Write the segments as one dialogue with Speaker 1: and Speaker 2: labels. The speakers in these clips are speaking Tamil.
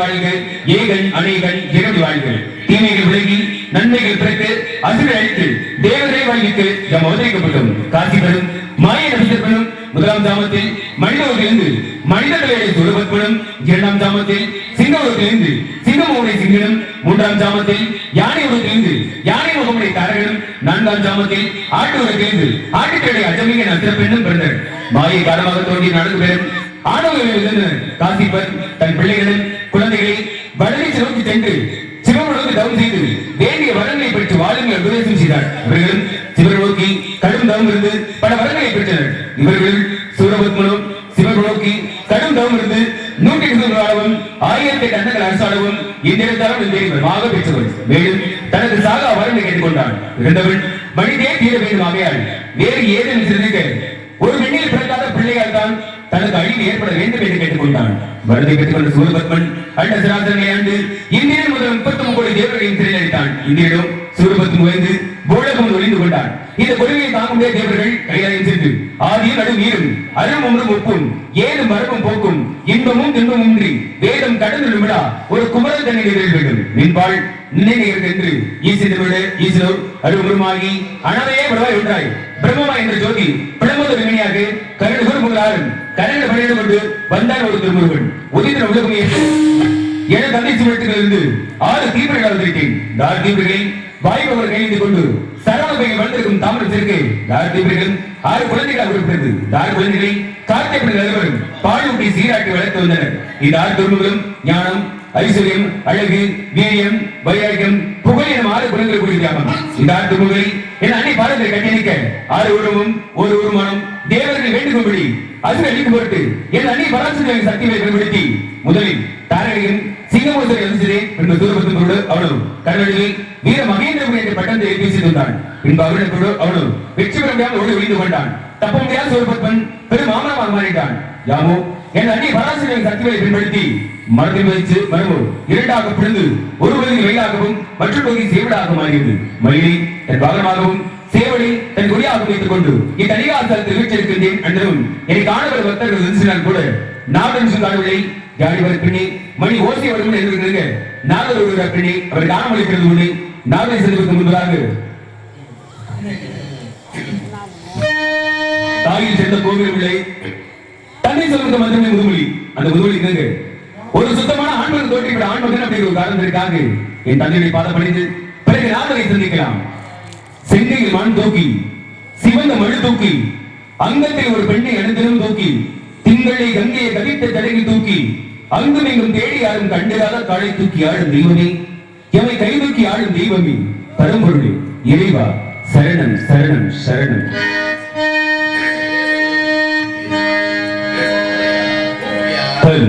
Speaker 1: வாழ்க ஏகன் அநேகன் இரவி வாழ்க. தீமைகள் விலகி நன்மைகள் பிறகு அசுரை அழித்து தேவரை வாழ்விக்கு எம் அவதரிக்கப்பட்டோம் காசிகளும் மாய நபித்தர்களும் முதலாம் தாமத்தில் மனிதவர்களிருந்து மனிதர்களை சுரபத்மனும் இரண்டாம் தாமத்தில் சிங்கவர்களிருந்து சிங்கமுகனை சிங்கனும் மூன்றாம் தாமத்தில் யானை உலகிலிருந்து யானை முகமுடைய தாரகனும் நான்காம் தாமத்தில் ஆட்டு உலகிலிருந்து ஆட்டுக்கடை அஜமிக நத்திர பெண்ணும் பிறந்தனர். மாயை காலமாக தோன்றி நடந்து பெறும். ஆடவர்கள் காசிப்பர் தன் பிள்ளைகளும் குழந்தைகளை வடலை நோக்கி சென்று சிவனுக்கு தவம் செய்து வேண்டிய வரங்களை பெற்று வாழுங்கள் உபதேசம் செய்தார். இவர்களும் சிவர் நோக்கி கடும் தவம் இருந்து பல வரங்களை பெற்றனர். இவர்கள் சூரபத்மனும் சிவர் நோக்கி கடும் தவம் இருந்து நூற்றி இருபது வாழவும் ஆயிரத்தி எட்டு அண்டங்கள் அரசாடவும் இந்நிறத்தாலும் இந்த பெருமாக பெற்றவர். மேலும் தனது சாக வரங்களை கேட்டுக்கொண்டான் இருந்தவன் மனிதே தீர வேண்டும் ஆகையால் வேறு ஏதேனும் சிறிது ஒரு பெண்ணில் பிறக்காத பிள்ளையால் தான் தனக்கு அழிவு ஏற்பட வேண்டும் என்று கேட்டுக்கொண்டான். வரதை பெற்றுக்கொண்ட சூரபத்மன் அண்ட சிராதனை ஆண்டு இந்தியன் முதல் முப்பத்தி ஒன்பது தேவர்களையும் சிறையளித்தான். இந்தியிடம் சூரபத்மன் உயர்ந்து போலகம் ஒளிந்து கொண்டான். இந்த கொடுமையை தாங்க முடியாத தேவர்கள் கையாளையும் சென்று ஆதியும் நடு நீரும் அருளும் ஒன்றும் ஒப்பும் ஏதும் மரபும் போக்கும் இன்பமும் துன்பமும் இன்றி வேதம் கடந்து விடா ஒரு குமரன் தன்னை நிகழ் வேண்டும். நின்பாள் நினைவு என்று ஈசிந்து விட அருள் அருமுருமாகி அனவையே விடவாய் ஒன்றாய் பிரம்மமா என்ற ஜோதி பிரம்மத விமணியாக கருடுகுர் முதலாரும் கரண்ட பணியிடம் கொண்டு வந்தான் ஒரு திருமுருகன். உதித்த உலகம் ஏற்று என தந்தை சுழத்திலிருந்து ஆறு தீவிரங்கள் வந்திருக்கேன் தார் தீவிரங்களை வாய்ப்பவர் கையெழுந்து கொண்டு சரவணபையை வளர்ந்திருக்கும் தாமரை சேர்க்கை தார் தீவிரங்கள் ஆறு குழந்தைகளாக உறுப்பினது தார் குழந்தைகளை கார்த்திகை நிலவரும் பாலூட்டி சீராட்டி வளர்த்து வந்தனர். இந்த ஆறு திருமுகம் ஞானம் ஐஸ்வர்யம் அழகு வீரியம் வைராகியம் புகழ் எனும் ஆறு குணங்கள் கூடிய இந்த ஆட்டு துருமுகளை என் அன்னை பாடத்தை கட்டியிருக்க ஆறு உருவமும் ஒரு உருமானம் தேவர்கள் வேண்டுகோம்படி அது அளிக்கும் பொருட்டு என் அன்னை பராசரியின் சக்திகளை பயன்படுத்தி முதலில் தாரகையும் சிங்கமோசரை அழிச்சதே பின்பு சூரபத்மனோடு அவளும் கருவழியில் வீர மகேந்திரபுரி என்ற பட்டத்தை எழுதி செய்திருந்தான் பின்பு அவரிடத்தோடு அவளும் வெற்றி பெற முடியாமல் ஓடி ஒழிந்து கொண்டான். தப்ப முடியாத சூரபத்மன் பெரும் மாமனமாக மாறிட்டான். யாமோ என் அன்னை பராசரியின் சக்திகளை பயன்படுத்தி மரத்தில் வைத்து மரபு இரண்டாக பிளந்து ஒரு பகுதி வெயிலாகவும் மற்ற பகுதி சேவடாகவும் ஆகிறது. மயிலை தன் வாகனமாகவும் சேவலை தன் கொடியாக வைத்துக் கொண்டு இந்த அதிகாரத்தில் வீட்டிருக்கின்றேன் என்றும் என்னை காணவர் பக்தர்கள் நினைச்சினால் கூட நாடன் காணவில்லை. ஜாடி வரப்பினே மணி ஓசை வரும் என்று நாகர் ஒரு பின்னே அவர் காணமளிக்கிறது உண்டு நாகரை செல்வதற்கு முன்பதாக தாயில் சேர்ந்த கோவில் பிள்ளை தன்னை சொல்வதற்கு மட்டுமே முதுமொழி. அந்த முதுமொழி கேங்க ஒரு சுத்தமான ஆண்மகன் தோற்றிவிட ஆண்மகன் அப்படி ஒரு காரணத்திற்காக என் தந்தையை பாதம் பணிந்து பிறகு நாமரை சந்திக்கலாம்? செங்கையில் மண் தூக்கி சிவந்த மழு தூக்கி அங்கத்தை ஒரு பெண்ணை அணுதினம் தூக்கி திங்களை கங்கையை கவித்த தலைவி தூக்கி அங்கும் இங்கும் தேடி யாரும் கண்டிராத காலை தூக்கி ஆடும் தெய்வமே. எவை கை தூக்கி ஆடும் தெய்வமே. பரம்பொருளே இறைவா சரணம் சரணம் சரணம். பல்.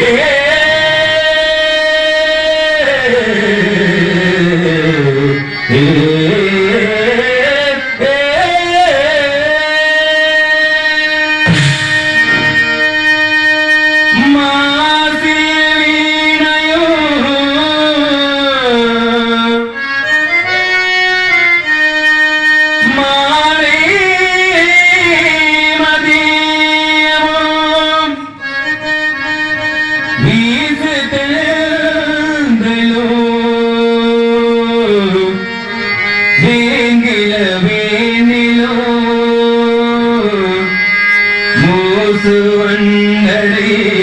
Speaker 1: மாலை
Speaker 2: Hari.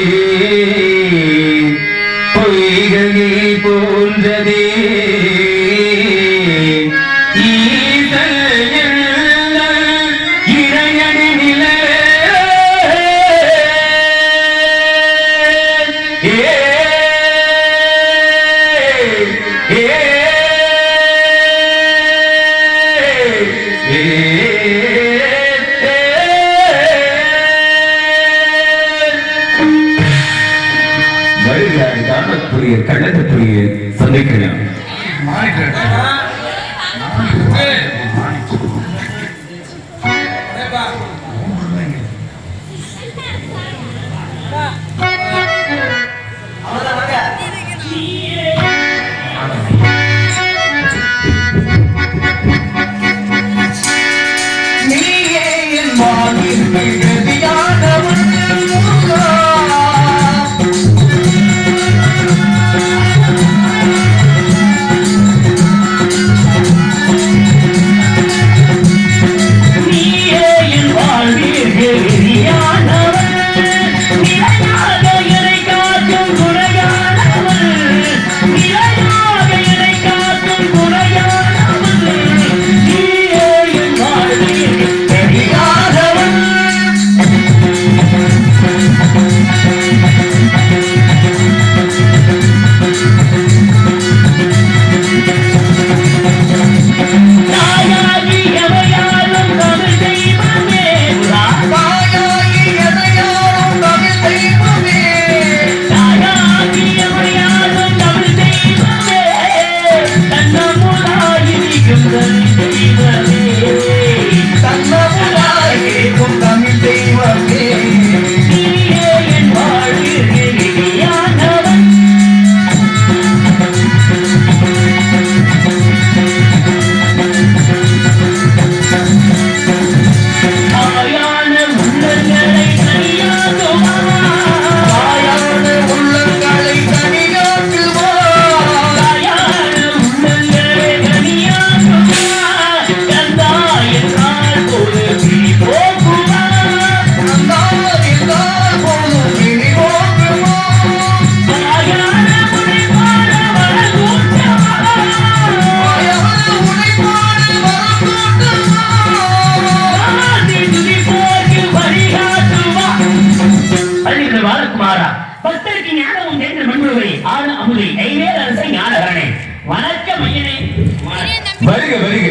Speaker 1: வருக வருக.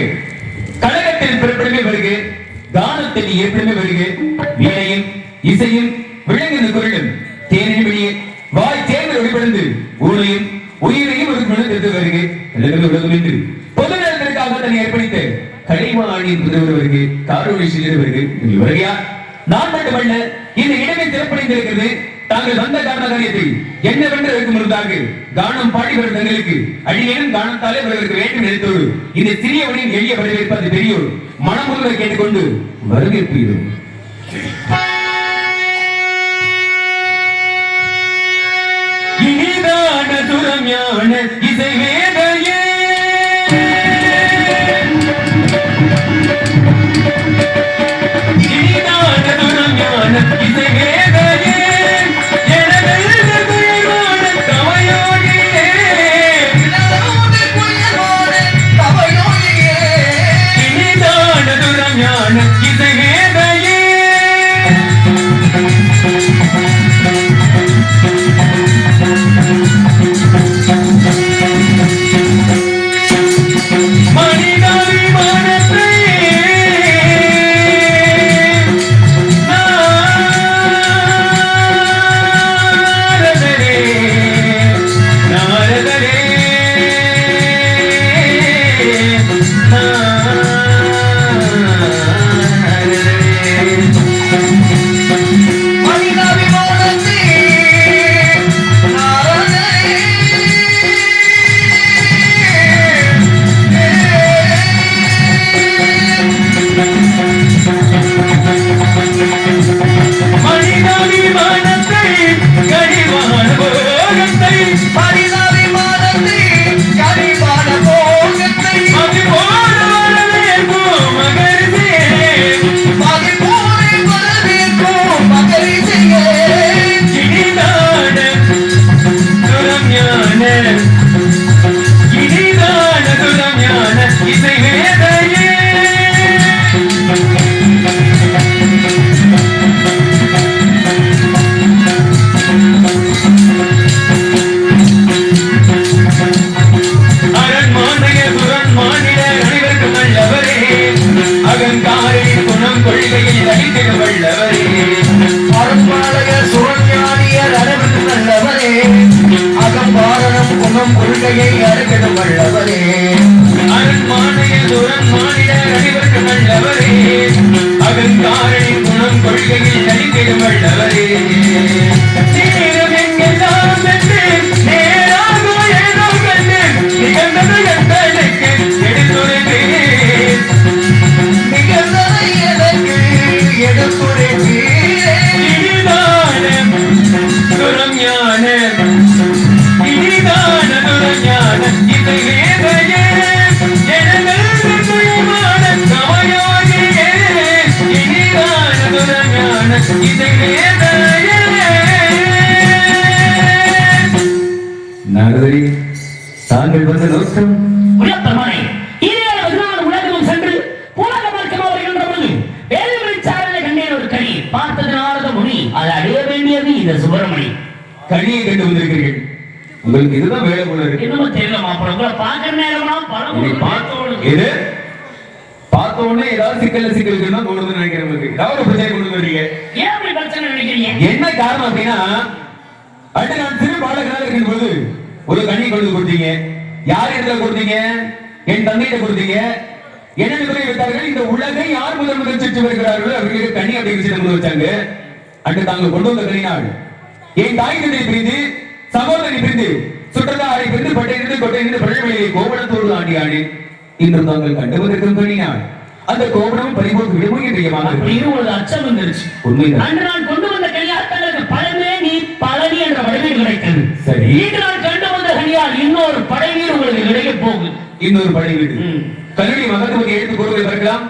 Speaker 1: கழகத்தின் பிறப்பிடமே வருக. தானத்தின் ஏற்பிடமே வருக. வீணையும் இசையும் விளங்கின குரலும் தேனின் வெளியே. வாய் தேர்தல் வெளிப்படுந்து ஊரையும் உயிரையும் ஒரு குணத்திற்கு வருக. உலகம் என்று பொது நலத்திற்காக தன்னை ஏற்படுத்த கலைவாணியின் புதவர் வருக. காரோடி சிலர் வருக. வருகையா? நான் மட்டுமல்ல இந்த இடமே சிறப்படைந்திருக்கிறது தாங்கள் வந்த காரண காரியத்தை என்னவென்று வைக்கும் இருந்தார்கள் கானம் பாடி வரும் தங்களுக்கு அடியேனும் கானத்தாலே வருவதற்கு வேண்டும் நினைத்தோடு இந்த சிறியவனின் எளிய வரவேற்பது பெரியோர் மனமுருக கேட்டுக்கொண்டு வரவேற்பீரும் இனிதான துரம் யான இசை வேதையே இனிதான துரம் யான இசை வேதையே
Speaker 2: கனி பார்த்தது நாரத முனி அதை அடைய வேண்டியது இந்த சுப்பிரமணி.
Speaker 1: கனியை கண்டு வந்திருக்கிறீர்கள். உங்களுக்கு இதுதான் வேலை போல இருக்கு.
Speaker 2: இன்னமும் தெரியல மாப்பிள்ள உங்களை பார்க்கிற நேரம்லாம் படம்
Speaker 1: இதை பார்த்த எது? பார்த்த உடனே ஏதாவது சிக்கல்ல சிக்கல் தோணுதுன்னு நினைக்கிறேன் உங்களுக்கு ஏதாவது பிரச்சனை கொண்டு வர்றீங்க
Speaker 2: ஏன் அப்படி பிரச்சனை நினைக்கிறீங்க?
Speaker 1: என்ன காரணம் அப்படின்னா அடுத்த நான் சிறு பாலகனாக இருக்கும் போது ஒரு கண்ணி கொண்டு கொடுத்தீங்க. யார் இடத்துல கொடுத்தீங்க? என் தந்தையிட்ட கொடுத்தீங்க. என்ன வைத்தார்கள் இந்த உலகை யார் முதல் முதல் சுற்றி வருகிறார்களோ அவர்களுக்கு அப்படின்னு சொல்லி கொண்டு வச்சாங்க. அன்று தாங்கள் கொண்டு வந்த கண்ணினாள் என் தாய் தந்தை பிரிந்து சகோதரி பிரிந்து சுற்றத்தாரை பிரிந்து பட்டையிலிருந்து கொட்டையிலிருந்து பழவெளியை கோபுரத்தோடு ஆண்டி ஆடி இன்று தாங்கள் கண்டு வந்திருக்கும் கண்ணினாள் அந்த கோபுரம் பறிபோக்கு விடுமோ என்று
Speaker 2: அப்படின்னு ஒரு அச்சம் வந்துருச்சு.
Speaker 1: உண்மைதான்.
Speaker 2: அன்று நான் கொண்டு வந்த கனியால் தங்களுக்கு பழமே நீ பழனி என்ற வடிவில் கிடைத்தது.
Speaker 1: சரி.
Speaker 2: இன்று நான் கண்டு வந்த கனியால் இன்னொரு படைவீர் உங்களுக்கு கிடைக்க போகுது.
Speaker 1: இன்னொரு படை வீடு. கல்லூரி மகத்துவத்தை எடுத்து கூறுவதை பார்க்கலாம்.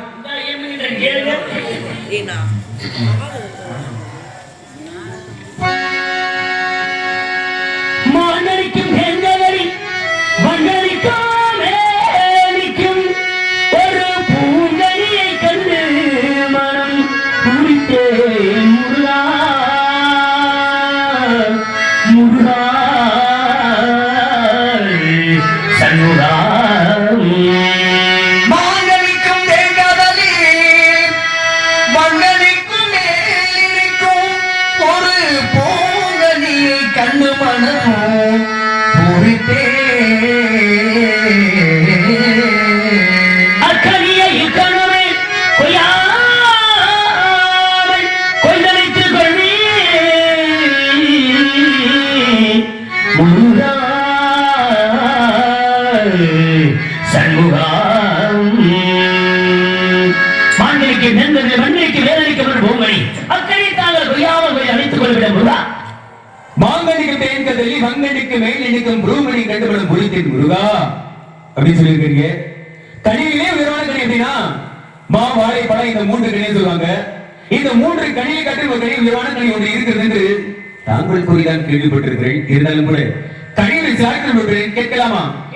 Speaker 1: அப்படின்னு சொல்லியிருக்கீங்க. கனியிலே உயர்வான கனி எப்படின்னா மா வாழை பழம் இந்த மூன்று கனியை சொல்லுவாங்க. இந்த மூன்று கனியை கட்டி ஒரு கனி உயர்வான கனி ஒன்று இருக்கிறது என்று தாங்கள் கூறிதான் கேள்விப்பட்டிருக்கிறேன். இருந்தாலும் கூட கனியை விசாரிக்கிறேன் கேட்கலாமா?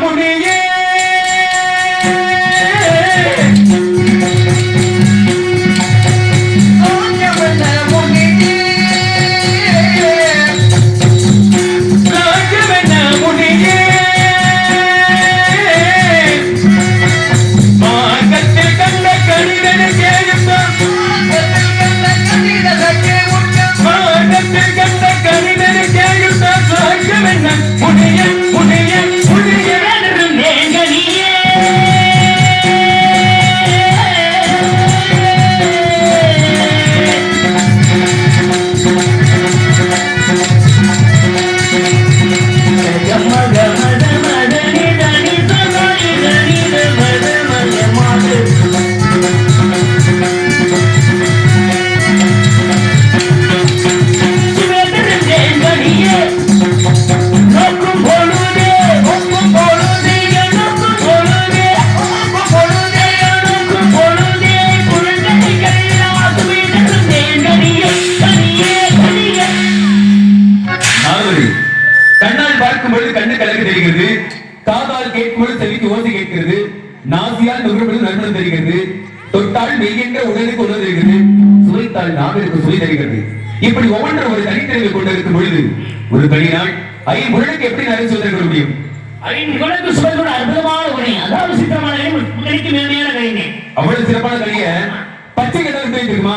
Speaker 1: முடிய பார்க்கும் பொழுது கண்ணு கலக்கு தெரிகிறது காதால் கேட்கும் பொழுது செவிக்கு ஓசை கேட்கிறது நாசியால் நுகர்பொழுது நறுமணம் தெரிகிறது தொட்டால் மெய்யென்ற உடலுக்கு உணவு தெரிகிறது சுவைத்தால் நாவிற்கு சுவை தெரிகிறது. இப்படி ஒவ்வொன்றும் ஒரு தனித்தன்மை கொண்டிருக்கும் பொழுது ஒரு கடினால் ஐம்பொருளுக்கு எப்படி நிறைய சொல்லிருக்க முடியும்?
Speaker 2: ஐம்புலனுக்கு சுவையோட அற்புதமான உரை அதாவது சித்திரமான மேன்மையான கணினே
Speaker 1: அவ்வளவு சிறப்பான கனிய பச்சை கடல் தெரியுமா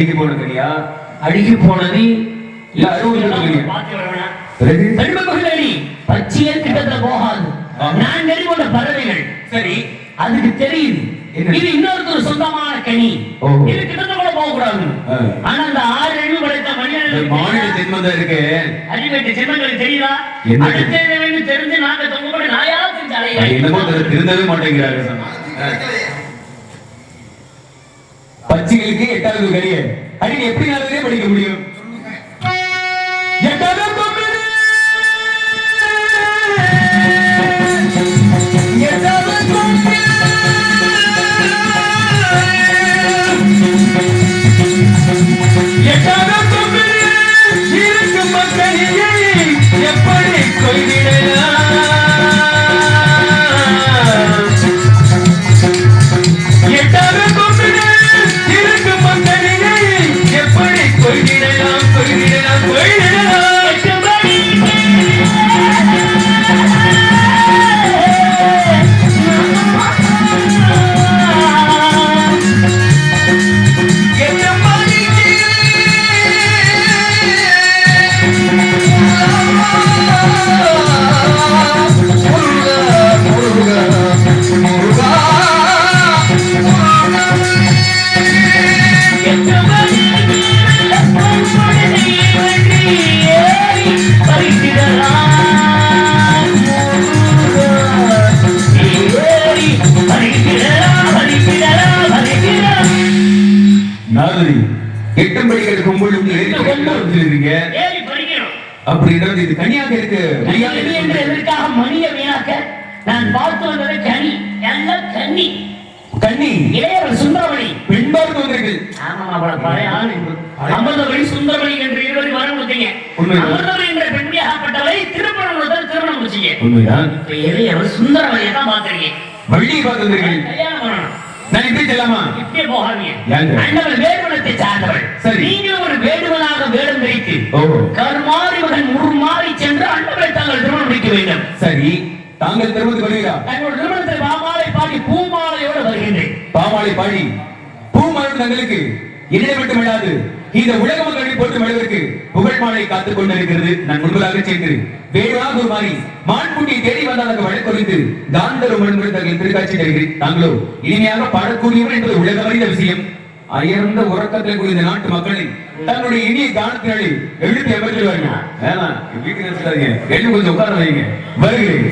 Speaker 1: அடிக்கு போன கனியா
Speaker 2: அழுகி போனது
Speaker 1: இல்ல
Speaker 2: கிட்டத்துல போகாது. நான் பறவைகள்.
Speaker 1: சரி.
Speaker 2: அதுக்கு தெரியுது? இது இன்னொருத்தர் சொந்தமான கனி. இது கிட்டத்தட்ட கூட போக கூடாது. ஆனா அந்த ஆறு அறிவு படைத்த
Speaker 1: மாநில ஜென்மம் தான் இருக்கு.
Speaker 2: அறிவெட்டு ஜென்மங்களுக்கு தெரியுதா?
Speaker 1: என்ன?
Speaker 2: அடுத்தது தெரிஞ்சு நாங்க தொங்க கூட நாயா தெரிஞ்சு
Speaker 1: அது
Speaker 2: அலைகிறேன்.
Speaker 1: என்னமோ தெரியல, திருந்தவே மாட்டேங்கிறாரு பச்சைகளுக்கு எட்டாவது கனிய அடி எப்படி நாளே படிக்க முடியும். எட்டாவது அப்படின்றது இது கனியாக இருக்கு.
Speaker 2: என்று எதற்காக மணிய வீணாக்க? நான் பார்த்து வந்தது கனி. எல்லாம் கன்னி.
Speaker 1: கண்ணி
Speaker 2: இளையவர் சுந்தரமணி
Speaker 1: பெண்பார்க்கு வந்திருக்கு
Speaker 2: ஆமா அவள பழைய ஆளு அமிர்தமணி சுந்தரமணி என்று இருவரும் வர முடியுங்க. அமிர்தமணி என்ற பெண்மையாகப்பட்டவரை திருப்பணம் முதல் திருமணம் முடிச்சீங்க
Speaker 1: உண்மைதான்.
Speaker 2: இளையவர் சுந்தரமணியை தான்
Speaker 1: வள்ளியை இப்படி செல்லாமா
Speaker 2: இப்படியே போகாதீங்க வேடுவனத்தை சார்ந்தவள்.
Speaker 1: சரி.
Speaker 2: நீங்களும் ஒரு வேடுவனாக வேடம் வைத்து கருமாறி மகன் உருமாறி சென்று அண்ணவளை தாங்கள் திருமணம் முடிக்க வேண்டும்.
Speaker 1: சரி. தாங்கள் திருமணத்துக்கு வருவீரா
Speaker 2: தங்கள் திருமணத்தை மாமாலை பாடி பூமாலையோடு வருகின்றேன்.
Speaker 1: பாமாலை பாடி பூமரம் தங்களுக்கு என்னிடம் மட்டுமல்லாது இந்த உலக மக்களை போட்டு மழுவதற்கு புகழ் மாலை காத்துக் கொண்டிருக்கிறது. நான் முன்பதாக சென்று வேறாக ஒரு மாறி மான்குட்டி தேடி வந்தால் அந்த வழக்கொழிந்து காந்தர மழுங்குடன் தங்கள் திருக்காட்சி தருகிறேன். தாங்களோ இனிமையாக பாடக்கூடியவர் என்பது உலகமறிந்த விஷயம். அயர்ந்த உறக்கத்தில் கூடிய இந்த நாட்டு மக்களை தங்களுடைய இனிய கானத்தினாலே எழுப்பி அமர்த்திடுவார்கள். வேணாம் வீட்டுக்கு நிறுத்தாதீங்க கொஞ்சம் உட்கார வைங்க. வருகிறேன்.